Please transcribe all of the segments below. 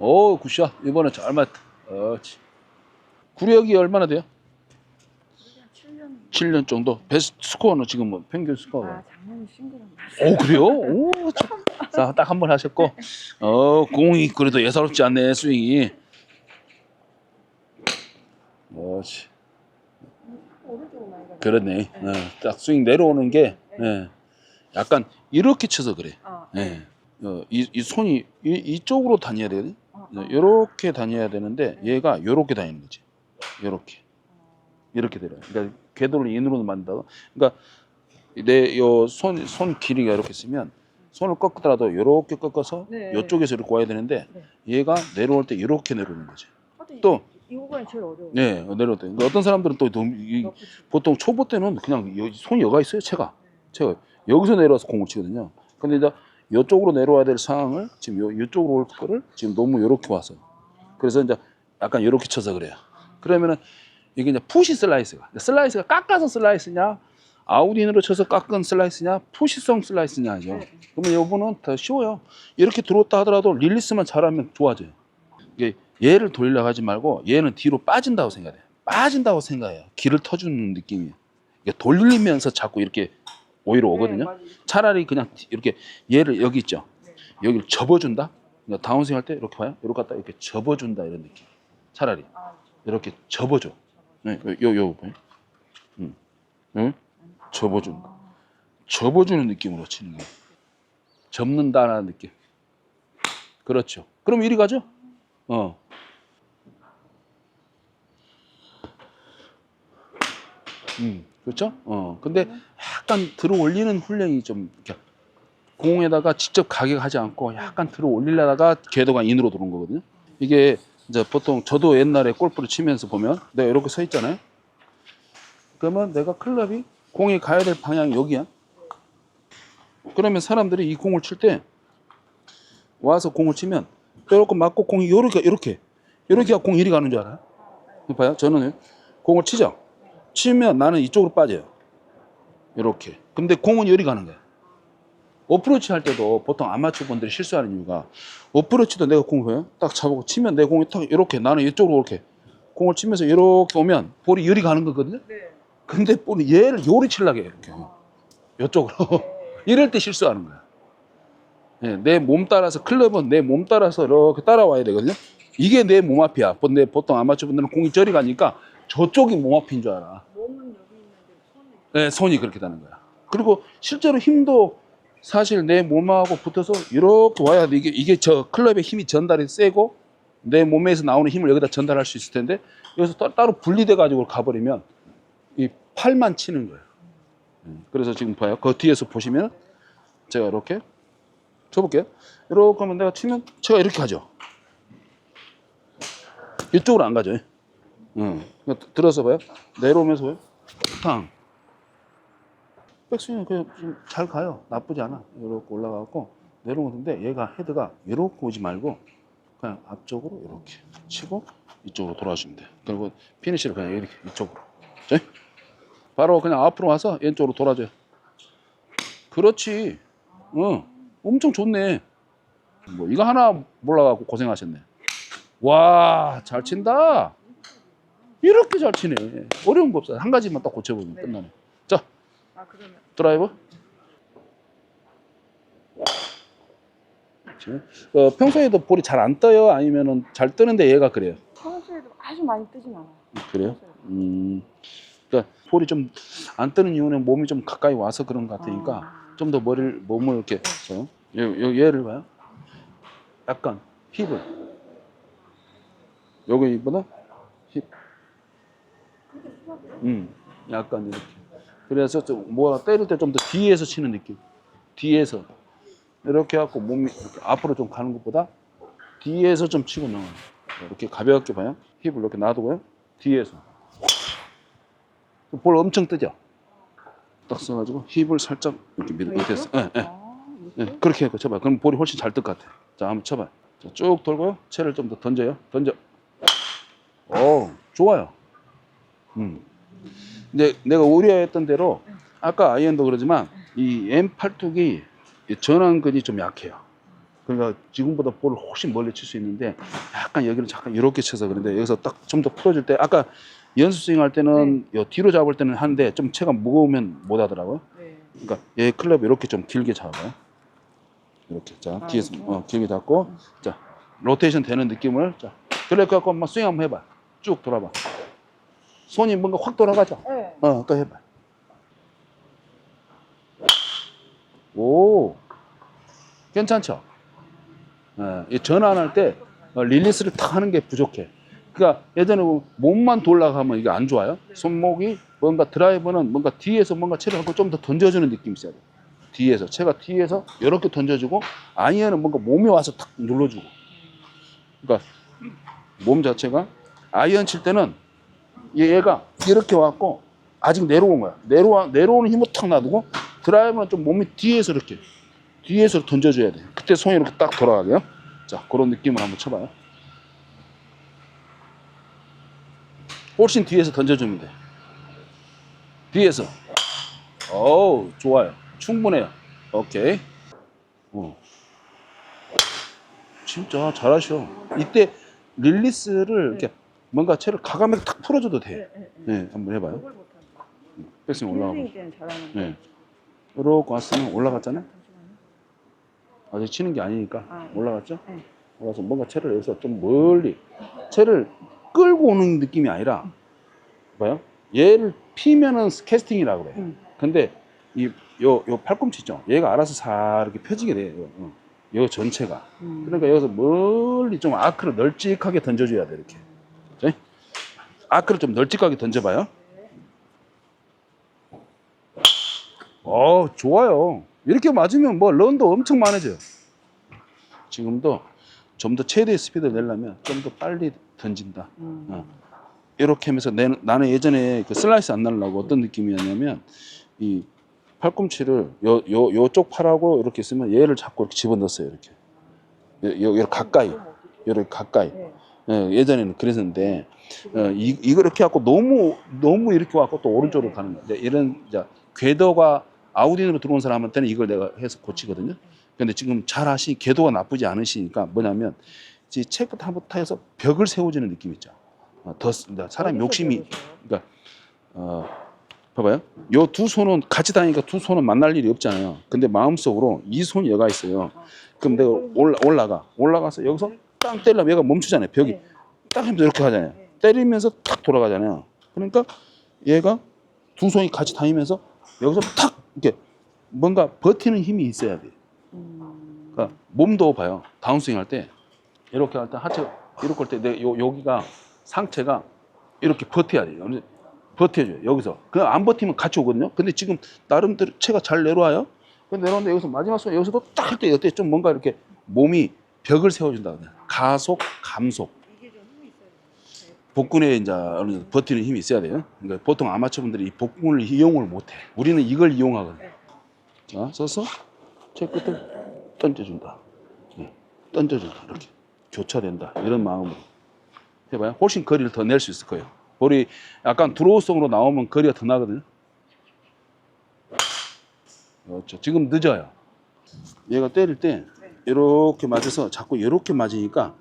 오, 굿샷. 이번에 잘 맞다. 그렇지. 구력이 얼마나 돼요? 7년. 7년 정도. 베스트 스코어는 지금 뭐 평균 아, 스코어가. 작년에 싱글한 오, 그래요? 오, 참. 자, 딱 한 번 하셨고. 어, 공이 그래도 예사롭지 않네, 스윙이. 그렇지. 그렇네. 어, 딱 스윙 내려오는 게, 예. 약간 이렇게 쳐서 그래. 어. 예. 어, 이, 이 손이 이, 이쪽으로 다녀야 되거든. 이렇게 다녀야 되는데 얘가 이렇게 다니는 거지. 이렇게 이렇게 내려. 그러니까 궤도를 인으로 만든다. 그러니까 내 요 손손 길이가 이렇게 있으면 손을 꺾더라도 이렇게 꺾어서 네. 이쪽에서 이렇게 와야 되는데 네. 얘가 내려올 때 이렇게 내려오는 거지. 또이 구간이 제일 어려워. 네, 내려올 때. 그러니까 어떤 사람들은 또 너무 이-. 보통 초보 때는 그냥 여- 손이 여가 있어요, 채가. 채가 여기서 내려와서 공을 치거든요. 근데 이제 이쪽으로 내려와야 될 상황을 지금 요 이쪽으로 올 거를 지금 너무 이렇게 와서 그래서 이제 약간 이렇게 쳐서 그래요. 그러면은 이게 이제 푸시 슬라이스가 슬라이스가 깎아서 슬라이스냐 아웃인으로 쳐서 깎은 슬라이스냐 푸시성 슬라이스냐죠. 네. 그러면 요거는 더 쉬워요. 이렇게 들어왔다 하더라도 릴리스만 잘하면 좋아져요. 이게 얘를 돌리려고 하지 말고 얘는 뒤로 빠진다고 생각해. 빠진다고 생각해요. 길을 터주는 느낌이에요. 이게 돌리면서 자꾸 이렇게 오히려 오거든요. 네, 맞아요. 차라리 그냥 이렇게 얘를 여기 있죠. 네. 여기를 접어준다. 그러니까 다운스윙 할 때 이렇게 봐요. 이렇게 갖다 이렇게 접어준다 이런 느낌. 차라리 아, 이렇게 접어줘. 네, 요, 요, 보여? 응. 응? 접어준다. 접어주는 느낌으로 치는 거예요. 접는다라는 느낌. 그렇죠. 그럼 이리 가죠? 어. 음, 그렇죠? 어. 근데 약간 들어 올리는 훈련이 좀 공에다가 직접 가격하지 않고 약간 들어 올리려다가 궤도가 인으로 들어온 거거든요. 이게 이제 보통 저도 옛날에 골프를 치면서 보면 내가 이렇게 서 있잖아요. 그러면 내가 클럽이 공이 가야 될 방향이 여기야. 그러면 사람들이 이 공을 칠 때 와서 공을 치면 이렇게 맞고 공이 이렇게 이렇게 이렇게 공 이리 가는 줄 알아요? 봐요. 저는 공을 치죠. 치면 나는 이쪽으로 빠져요. 이렇게. 근데 공은 이리 가는 거야. 어프로치 할 때도 보통 아마추어 분들이 실수하는 이유가 어프로치도 내가 공을. 딱 잡고 치면 내 공이 탁 이렇게 나는 이쪽으로 이렇게 공을 치면서 이렇게 오면 볼이 이리 가는 거거든요. 네. 근데 볼이 얘를 요리 해요. 이렇게. 이쪽으로. 이럴 때 실수하는 거야. 예, 내몸 따라서 클럽은 내 몸 따라서 이렇게 따라와야 되거든요. 이게 내 몸 앞이야. 근데 보통 아마추어 분들은 공이 저리 가니까 저쪽이 몸 앞인 줄 알아. 몸은 여기 있는데 손이 네, 손이 그렇게 다는 거야. 그리고 실제로 힘도 사실 내 몸하고 붙어서 이렇게 와야 돼. 이게 이게 저 클럽의 힘이 전달이 세고 내 몸에서 나오는 힘을 여기다 전달할 수 있을 텐데 여기서 따, 따로 분리돼 가지고 가버리면 이 팔만 치는 거예요. 음, 그래서 지금 봐요. 그 뒤에서 보시면 제가 이렇게 쳐볼게요. 이렇게 하면 내가 치면 제가 이렇게 가죠. 이쪽으로 안 가죠. 응. 그러니까 들어서 봐요. 내려오면서 봐요. 탕. 백스윙은 그냥 좀잘 가요. 나쁘지 않아. 이렇게 올라가고 내려오는데 얘가 헤드가 이렇게 오지 말고 그냥 앞쪽으로 이렇게 치고 이쪽으로 돌아주시면 돼요. 그리고 피니시를 그냥 이렇게 이쪽으로. 네? 바로 그냥 앞으로 와서 왼쪽으로 돌아줘요. 그렇지. 어, 엄청 좋네. 뭐 이거 하나 몰라갖고 고생하셨네. 와, 잘 친다. 이렇게 잘 치네. 어려운 거 없어. 한 가지만 딱 고쳐보면 네. 끝나네. 자, 아 드라이버. 어, 평소에도 볼이 잘 안 떠요? 아니면은 잘 뜨는데 얘가 그래요? 평소에도 아주 많이 뜨진 않아요. 그래요? 평소에. 음, 그러니까 볼이 좀 안 뜨는 이유는 몸이 좀 가까이 와서 그런 것 같으니까 아. 좀더 머리를 몸을 이렇게 어? 요, 요 얘를 봐요. 약간 힙을 여기보다 힙. 음, 약간 이렇게. 그래서 좀 뭐가 때릴 때 좀 더 뒤에서 치는 느낌. 뒤에서 이렇게 해갖고 몸이 이렇게 앞으로 좀 가는 것보다 뒤에서 좀 치고 나가요. 이렇게 가볍게 봐요. 힙을 이렇게 놔두고요. 뒤에서 볼 엄청 뜨죠. 딱 써가지고 힙을 살짝 이렇게 밑, 밑에서. 예, 예. 아, 예, 이렇게? 그렇게 해서 쳐봐요. 그럼 볼이 훨씬 잘 뜰 것 같아요. 자, 한번 쳐봐요. 자, 쭉 돌고요. 채를 좀 더 던져요. 던져. 오, 좋아요. 음. 근데 내가 우려했던 대로 아까 아이언도 그러지만 이 M82기 전완근이 좀 약해요. 그러니까 지금보다 볼을 훨씬 멀리 칠 수 있는데 약간 여기를 잠깐 이렇게 쳐서 그런데 여기서 딱 좀 더 풀어줄 때 아까 연습 스윙 할 때는 요 뒤로 잡을 때는 하는데 좀 채가 무거우면 못 하더라고요. 네. 그러니까 얘 클럽 이렇게 좀 길게 잡아요. 이렇게 자 아, 뒤에서 이렇게? 어, 길게 잡고 자 로테이션 되는 느낌을 자 그래 갖고 한번 스윙 한번 해봐. 쭉 돌아봐. 손이 뭔가 확 돌아가죠. 네. 어, 또 해봐. 오, 괜찮죠? 예, 이 전환할 때 어, 릴리스를 탁 하는 게 부족해. 그러니까 예전에 몸만 돌아가면 이게 안 좋아요. 손목이 뭔가 드라이버는 뭔가 뒤에서 뭔가 채를 하고 좀 더 던져주는 느낌이 있어야 돼. 뒤에서 채가 뒤에서 이렇게 던져주고 아이언은 뭔가 몸이 와서 탁 눌러주고. 그러니까 몸 자체가 아이언 칠 때는 얘가 이렇게 왔고 아직 내려온 거야. 내려와 내려오는 힘을 탁 놔두고 드라이버는 좀 몸이 뒤에서 이렇게 뒤에서 던져줘야 돼. 그때 손이 이렇게 딱 돌아가게요. 자 그런 느낌을 한번 쳐봐요. 훨씬 뒤에서 던져주면 돼. 뒤에서. 어우 좋아요. 충분해요. 오케이. 어. 진짜 잘하셔. 이때 릴리스를 이렇게 뭔가 채를 가감하게 탁 풀어줘도 돼. 네. 네. 네, 한번 해봐요. 백스윙 올라가고. 힐링 때는 잘하는데. 네. 이렇게 왔으면 올라갔잖아요. 잠시만요. 아직 치는 게 아니니까 아, 네. 올라갔죠? 네. 올라서 뭔가 채를 여기서 좀 멀리 채를 끌고 오는 느낌이 아니라 뭐요? 얘를 피면은 캐스팅이라고 그래. 음. 근데 이요요 팔꿈치 있죠? 얘가 알아서 사 이렇게 펴지게 돼. 요, 어. 요 전체가. 음. 그러니까 여기서 멀리 좀 아크를 널찍하게 던져줘야 돼 이렇게. 네? 아크를 좀 널찍하게 던져봐요. 어 좋아요. 이렇게 맞으면 뭐 런도 엄청 많아져요. 지금도 좀 더 최대의 스피드를 내려면 좀 더 빨리 던진다. 음. 어. 이렇게 하면서 내, 나는 예전에 그 슬라이스 안 날라고 어떤 느낌이었냐면 이 팔꿈치를 요, 요, 요쪽 팔하고 이렇게 있으면 얘를 잡고 이렇게 집어넣었어요. 이렇게. 요, 요, 요 가까이. 요렇게 가까이. 네. 예, 예전에는 그랬었는데 어, 이, 이거 이렇게 갖고 너무 너무 이렇게 와갖고 또 오른쪽으로 가는. 근데 이런 이제 궤도가 아우딘으로 들어온 사람한테는 이걸 내가 해서 고치거든요. 근데 지금 잘 하시 궤도가 나쁘지 않으시니까 뭐냐면 이제 체크부터 타서 벽을 세워주는 느낌 있죠. 어, 더 쓰- 사람 욕심이 배우세요? 어, 봐봐요. 요 두 손은 같이 다니니까 두 손은 만날 일이 없잖아요. 근데 마음속으로 이 손이 얘가 있어요. 그럼 내가 올라, 올라가. 올라가서 여기서 땅 때리려면 얘가 멈추잖아요. 벽이. 네. 딱 하면서 이렇게 하잖아요. 네. 때리면서 탁 돌아가잖아요. 그러니까 얘가 두 손이 같이 다니면서 여기서 탁 이렇게 뭔가 버티는 힘이 있어야 돼요. 음. 그러니까 몸도 봐요. 다운스윙 할 때 이렇게 할 때 하체 이렇게 할 때내요 여기가 상체가 이렇게 버텨야 돼요. 버텨줘요. 여기서. 그냥 안 버티면 같이 오거든요. 근데 지금 나름대로 체가 잘 내려와요. 근데 내려오는데 여기서 마지막 순간 여기서도 딱 할 때 이때 좀 뭔가 이렇게 몸이 벽을 세워준다. 가속, 감속. 복근에 이제 어느 정도 버티는 힘이 있어야 돼요. 그러니까 보통 아마추어분들이 이 복근을 이용을 못해. 우리는 이걸 이용하거든 요. 자, 서서 제 끝을 던져준다. 예, 던져준다. 이렇게 교차된다. 이런 마음으로 해봐요. 훨씬 거리를 더 낼 수 있을 거예요. 볼이 약간 드로우성으로 나오면 거리가 더 나거든요. 그렇죠. 지금 늦어요. 얘가 때릴 때 이렇게 맞아서 자꾸 이렇게 맞으니까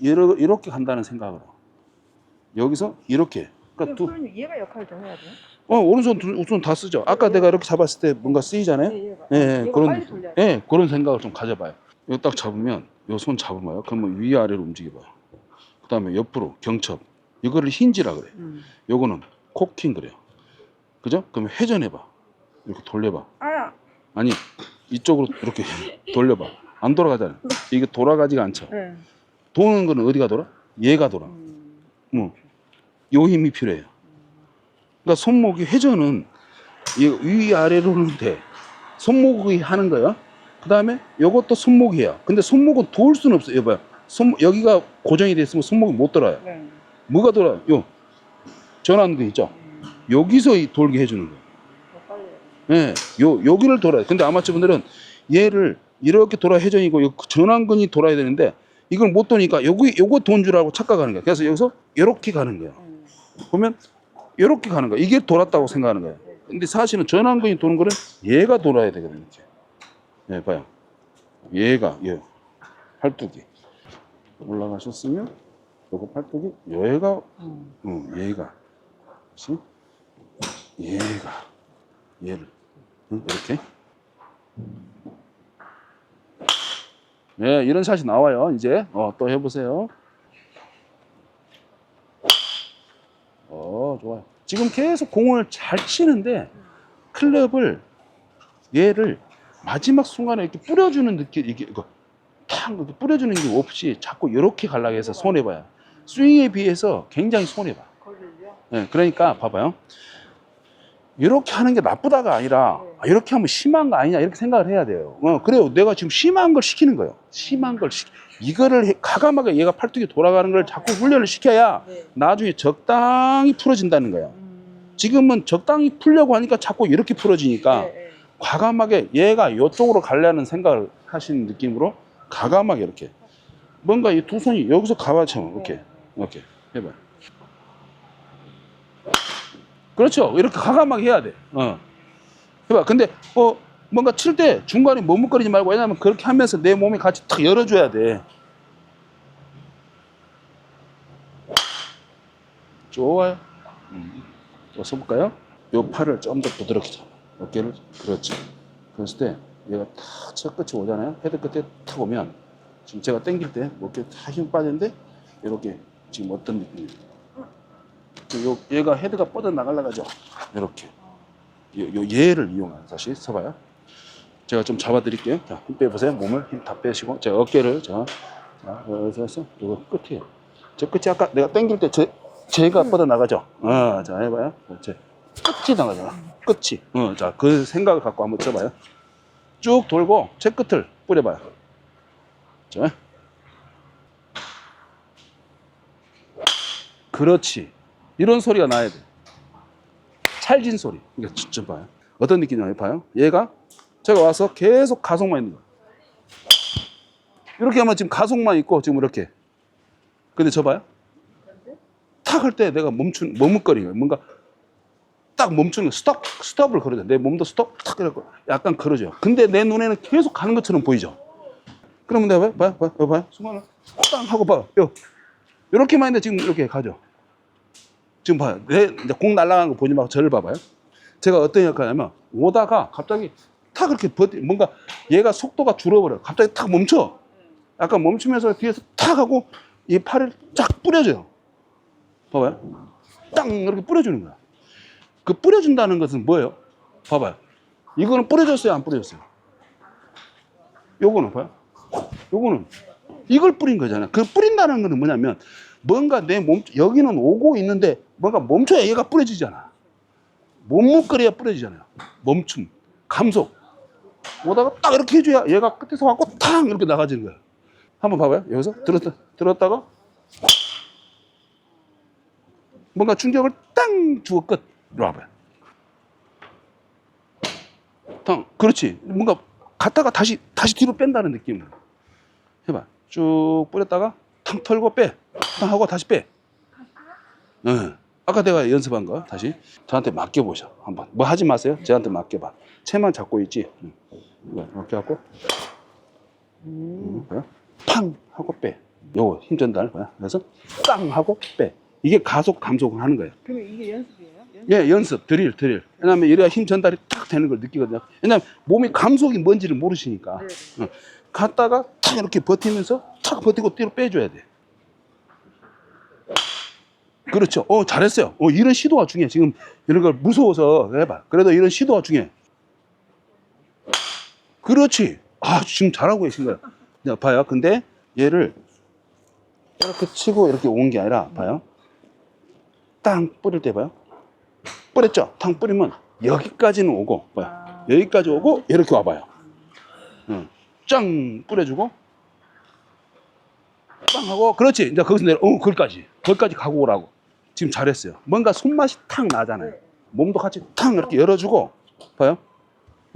이렇게 간다는 생각으로 여기서 이렇게 그러니까 두, 그럼 얘가 역할을 더 해야 돼요? 어, 오른손, 두- 우선 다 쓰죠. 아까 내가 이렇게 잡았을 때 뭔가 쓰이잖아요. 네, 얘가. 예, 예, 얘가 그런, 빨리 돌려야 돼. 예, 그런 생각을 좀 가져봐요. 이거 딱 잡으면, 요손 잡으면, 그러면 위 아래로 움직여봐요. 그 다음에 옆으로, 경첩. 이거를 힌지라 그래. 음. 요거는 코킹 그래요. 그죠? 그러면 회전해봐. 이렇게 돌려봐. 아, 아니, 이쪽으로 이렇게 돌려봐. 안 돌아가잖아요. 이게 돌아가지가 않죠. 네. 도는 거는 어디가 돌아? 얘가 돌아. 음. 뭐, 요 힘이 필요해요. 그러니까 손목이 회전은 이 위아래로 는 돼. 손목이 하는 거야. 그 다음에 요것도 손목이 해요. 근데 손목은 도울 수는 없어요. 여봐요. 손, 여기가 고정이 돼 있으면 손목이 못 돌아요. 네. 뭐가 돌아요? 요. 전환도 있죠. 음. 여기서 이 돌게 해주는 거예요. 예, 요, 여기를 돌아요. 근데 아마추어 분들은 얘를 이렇게 돌아 회전이고 요 전환근이 돌아야 되는데 이걸 못 도니까 여기, 요거 돈 줄 알고 착각하는 거야. 그래서 여기서 이렇게 가는 거예요. 음. 보면 이렇게 가는 거야. 이게 돌았다고 생각하는 거예요. 근데 사실은 전환근이 도는 거는 얘가 돌아야 되거든요. 예, 봐요. 얘가, 얘. 팔뚝이 올라가셨으면 요거 팔뚝이 얘가 음. 응, 얘가 그렇지? 얘가 얘를 응, 이렇게 네 이런 샷이 나와요 이제 어, 또 해보세요 어 좋아요 지금 계속 공을 잘 치는데 클럽을 얘를 마지막 순간에 이렇게 뿌려주는 느낌 이게 이거 탁 이렇게 뿌려주는 게 없이 자꾸 이렇게 가려고 해서 손해 봐요 스윙에 비해서 굉장히 손해 봐 걸릴려? 네, 그러니까 봐봐요. 이렇게 하는 게 나쁘다가 아니라 아, 이렇게 하면 심한 거 아니냐 이렇게 생각을 해야 돼요. 어, 그래요. 내가 지금 심한 걸 시키는 거예요. 심한 걸 시키. 이거를 해- 가감하게 얘가 팔뚝이 돌아가는 걸 자꾸 훈련을 시켜야 네. 나중에 적당히 풀어진다는 거예요. 음. 지금은 적당히 풀려고 하니까 자꾸 이렇게 풀어지니까 네, 네. 과감하게 얘가 이쪽으로 가려는 생각을 하시는 느낌으로 가감하게 이렇게 뭔가 이 두 손이 여기서 가봐처럼 이렇게 네. 이렇게 해봐요. 그렇죠. 이렇게 과감하게 해야 돼. 어. 해봐. 근데 어 뭔가 칠 때 중간에 머뭇거리지 말고 왜냐면 그렇게 하면서 내 몸이 같이 탁 열어줘야 돼. 좋아요. 음. 또 써볼까요? 요 팔을 좀 더 부드럽게 잡아. 어깨를 그렇죠. 그랬을 때 얘가 탁저 끝이 오잖아요. 헤드 끝에 탁 오면 지금 제가 당길 때 어깨 탁힘 빠지는데 이렇게 지금 어떤 느낌이에요? 요 얘가 헤드가 뻗어 나가려고 하죠. 이렇게 요, 요 얘를 이용한 다시 서봐요. 제가 좀 잡아드릴게요. 자, 힘 빼보세요. 몸을 힘 다 빼시고 제 어깨를 자, 자 여기서 요거 끝이에요. 저 끝이 아까 내가 당길 때 제, 제가 뻗어 나가죠. 어, 자 해봐요. 제 끝이 나가잖아. 끝이. 어, 자, 그 생각을 갖고 한번 쳐봐요. 쭉 돌고 제 끝을 뿌려봐요. 자. 그렇지. 이런 소리가 나야 돼. 찰진 소리. 진짜 봐요. 어떤 느낌이냐 봐요. 얘가 제가 와서 계속 가속만 있는 거야. 이렇게 하면 지금 가속만 있고 지금 이렇게. 근데 저 봐요. 탁 할 때 내가 멈춘 머뭇거리는. 뭔가 딱 멈추는 거 스톱 스톱을 걸어줘. 내 몸도 스톱 탁 이러고 약간 그러죠. 근데 내 눈에는 계속 가는 것처럼 보이죠. 그러면 내가 봐요, 봐요, 봐요, 봐요. 순간을 땅 하고 봐요. 요 이렇게만 했는데 지금 이렇게 가죠. 지금 봐요. 내 공 날아가는 거 보지 말고 저를 봐봐요. 제가 어떤 역할이냐면 오다가 갑자기 탁 이렇게 버티 뭔가 얘가 속도가 줄어버려. 갑자기 탁 멈춰. 약간 멈추면서 뒤에서 탁 하고 이 팔을 쫙 뿌려줘요. 봐봐요. 땅 이렇게 뿌려주는 거야. 그 뿌려준다는 것은 뭐예요? 봐봐요. 이거는 뿌려줬어요, 안 뿌려줬어요? 요거는 봐요. 요거는 이걸 뿌린 거잖아. 그 뿌린다는 거는 뭐냐면 뭔가 내 몸 여기는 오고 있는데 뭔가 멈춰야 얘가 뿌려지잖아. 몸무거리야 뿌려지잖아요. 멈춤, 감속. 오다가 딱 이렇게 해줘야 얘가 끝에서 갖고 탕 이렇게 나가지는 거야. 한번 봐봐요. 여기서 들었다 들었다가 뭔가 충격을 땅 주고 끝. 이리 와봐요. 탕. 그렇지. 뭔가 갔다가 다시 다시 뒤로 뺀다는 느낌으로. 해봐. 쭉 뿌렸다가 탕 털고 빼. 탕 하고 다시 빼. 응. 아까 내가 연습한 거 다시 저한테 맡겨보셔. 한번. 뭐 하지 마세요. 저한테 맡겨봐. 채만 잡고 있지. 응. 이렇게 하고 음. 응. 팡 하고 빼. 요거 힘 전달. 봐요. 그래서 땅 하고 빼. 이게 가속 감속을 하는 거예요. 그러면 이게 연습이에요? 연습? 예, 연습, 드릴, 드릴. 왜냐면 이래야 힘 전달이 딱 되는 걸 느끼거든요. 왜냐면 몸이 감속이 뭔지를 모르시니까. 네. 응. 갔다가 탁 이렇게 버티면서 탁 버티고 뒤로 빼줘야 돼. 그렇죠. 어, 잘했어요. 어, 이런 시도가 중요해. 지금 이런 걸 무서워서 해봐. 그래도 이런 시도가 중요해. 그렇지. 아, 지금 잘하고 계신 거야. 자, 봐요. 근데 얘를 이렇게 치고 이렇게 온 게 아니라, 봐요. 땅 뿌릴 때 봐요. 뿌렸죠? 탕 뿌리면 여기까지는 오고, 봐요. 아. 여기까지 오고, 이렇게 와봐요. 응. 짱 뿌려주고, 빵 하고, 그렇지. 이제 거기서 내려, 어, 거기까지. 거기까지 가고 오라고. 지금 잘했어요. 뭔가 손맛이 탁 나잖아요. 네. 몸도 같이 탁 이렇게 열어주고, 봐요.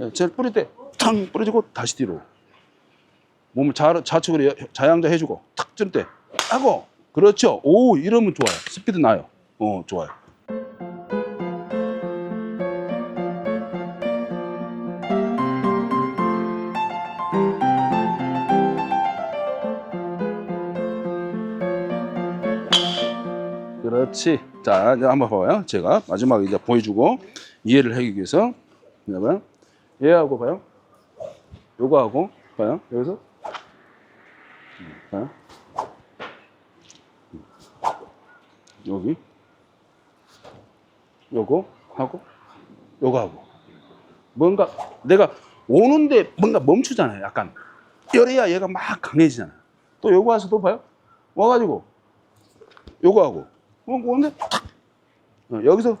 예, 제일 뿌릴 때, 탕 뿌려주고, 다시 뒤로. 몸을 좌, 좌측으로 여- 자양자 해주고, 탁 찌를 때, 하고, 그렇죠. 오, 이러면 좋아요. 스피드 나요. 어, 좋아요. 그렇지. 자, 이제 한번 봐봐요. 제가 마지막에 이제 보여주고 이해를 하기 위해서. 이제 봐요. 얘하고 봐요. 요거하고 봐요. 여기서 음, 봐요. 음. 여기 요거 하고 요거 하고 뭔가 내가 오는데 뭔가 멈추잖아요. 약간 이래야 얘가 막 강해지잖아요. 또 요거 와서 또 봐요. 와가지고 요거 하고 어, 오는데 탁 어, 여기서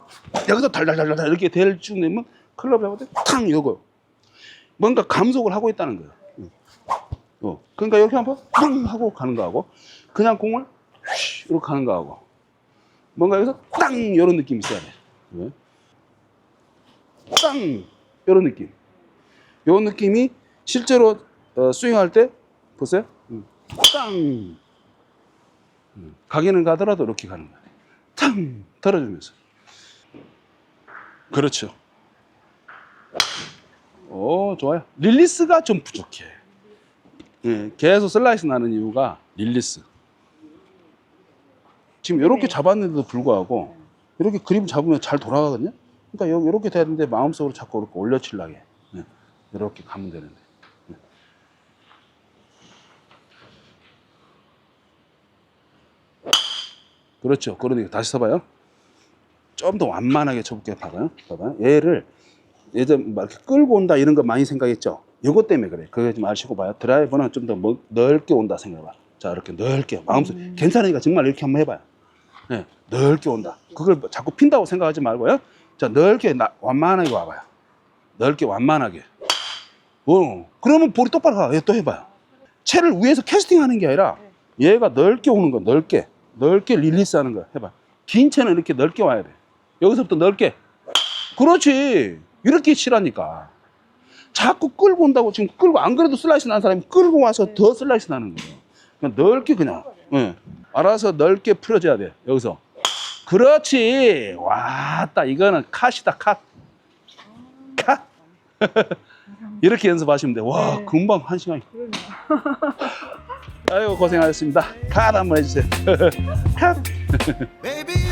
여기서 달달달달 이렇게 대를 쭉 내면 클럽에 하고 탕 요거 뭔가 감속을 하고 있다는 거예요. 응. 어. 그러니까 이렇게 한번 탕 하고 가는 거하고 그냥 공을 휘 이렇게 가는 거하고 뭔가 여기서 땅 이런 느낌이 있어야 돼. 네. 땅 이런 느낌. 요 느낌이 실제로 어, 스윙할 때 보세요. 음. 땅. 음. 가기는 가더라도 이렇게 가는 거예요. 탕 떨어지면서. 그렇죠. 오 좋아요. 릴리스가 좀 부족해. 예, 계속 슬라이스 나는 이유가 릴리스. 지금 이렇게 네. 잡았는데도 불구하고 이렇게 그림 잡으면 잘 돌아가거든요. 그러니까 이렇게 되는데 마음속으로 자꾸 이렇게 올려치려게 예, 이렇게 가면 되는데. 예. 그렇죠. 그러니까 다시 써봐요. 좀 더 완만하게 쳐볼게요. 봐봐요. 봐봐요. 얘를 예전 막 이렇게 끌고 온다 이런 거 많이 생각했죠. 이것 때문에 그래. 그거 좀 아시고 봐요. 드라이버는 좀 더 넓게 온다 생각해봐. 자 이렇게 넓게 마음속 괜찮으니까 정말 이렇게 한번 해봐요. 네, 넓게 온다. 그걸 자꾸 핀다고 생각하지 말고요. 자 넓게 나, 완만하게 와봐요. 넓게 완만하게. 어, 그러면 볼이 똑바로 가. 얘 또 해봐요. 채를 위에서 캐스팅하는 게 아니라 얘가 넓게 오는 거, 넓게, 넓게 릴리스 하는 거 해봐. 긴 채는 이렇게 넓게 와야 돼. 여기서부터 넓게. 그렇지. 이렇게 치라니까. 자꾸 끌고 온다고 지금 끌고 안 그래도 슬라이스 나는 사람이 끌고 와서 더 슬라이스 나는 거예요. 그냥 넓게 그냥. 예. 알아서 넓게 풀어줘야 돼. 여기서. 그렇지. 왔다. 이거는 컷이다. 컷. 컷. 이렇게 연습하시면 돼. 와, 네. 금방 한 시간이. 아이고 고생하셨습니다. 컷 한번 해주세요.